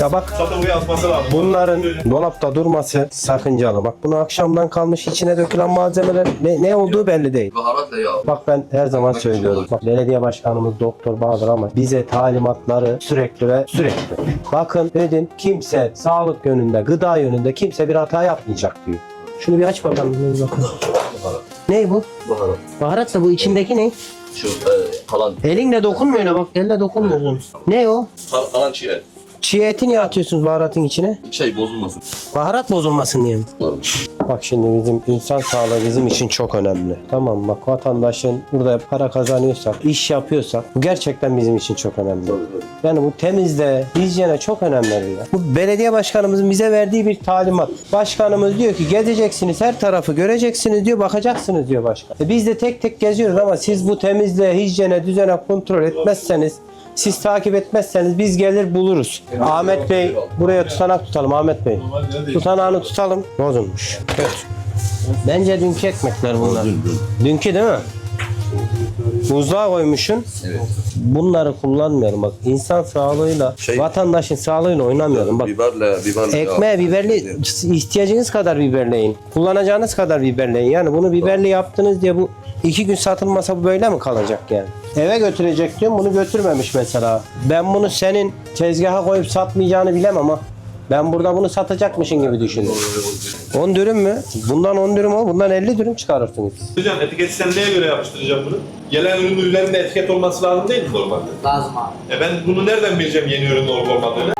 Ya bak bunların dolapta durması sakıncalı. Bak bunu akşamdan kalmış içine dökülen malzemeler ne, ne olduğu belli değil. Bak ben her zaman söylüyorum. Bak belediye başkanımız Doktor Bahadır ama bize talimatları sürekli ve sürekli. Bakın dedim kimse sağlık yönünde, gıda yönünde kimse bir hata yapmayacak diyor. Şunu bir aç bakalım. Ne bu? Baharat. Baharat da bu içindeki ne? Şu e, kalan. Elinle dokunmuyor bak. Elle dokunmuyorsun. Ne o? Kal- kalan çiğ. Çiğ eti niye atıyorsunuz baharatın içine? Şey bozulmasın. Baharat bozulmasın diye mi? Bak şimdi bizim insan sağlığı bizim için çok önemli. Tamam bak vatandaşın burada para kazanıyorsak, iş yapıyorsak bu gerçekten bizim için çok önemli. Yani bu temizle, hijyene çok önem veriyor. Bu belediye başkanımızın bize verdiği bir talimat. Başkanımız diyor ki gezeceksiniz her tarafı göreceksiniz diyor bakacaksınız diyor başkan. E biz de tek tek geziyoruz ama siz bu temizliğe, hijyene, düzene kontrol etmezseniz siz takip etmezseniz biz gelir buluruz. Ahmet Bey buraya tutanak tutalım Ahmet Bey. Tutanağını tutalım. Bozulmuş. Kötü. Bence dünkü ekmekler bunlar. Dünkü değil mi? Buzluğa koymuşsun. Evet. Bunları kullanmıyorum bak. İnsan sağlığıyla, Şey- vatandaşın sağlığıyla oynamıyorum. Bak Biberle, biberle ekmeğe biberli ihtiyacınız kadar biberleyin. Kullanacağınız kadar biberleyin. Yani bunu biberli yaptınız diye bu iki gün satılmasa bu böyle mi kalacak yani? Eve götürecek diyorum bunu götürmemiş mesela. Ben bunu senin tezgaha koyup satmayacağını bilemem ha. Ben burada bunu satacakmışın gibi düşündüm. 10 dürüm mü? Bundan 10 dürüm o, bundan 50 dürüm çıkarırsınız. Hocam etiketi sen neye göre yapıştıracağım bunu? Gelen ürün üzerinde etiket olması lazım değil mi normalde? Lazım abi. E ben bunu nereden bileceğim yeni ürün olup olmadığını?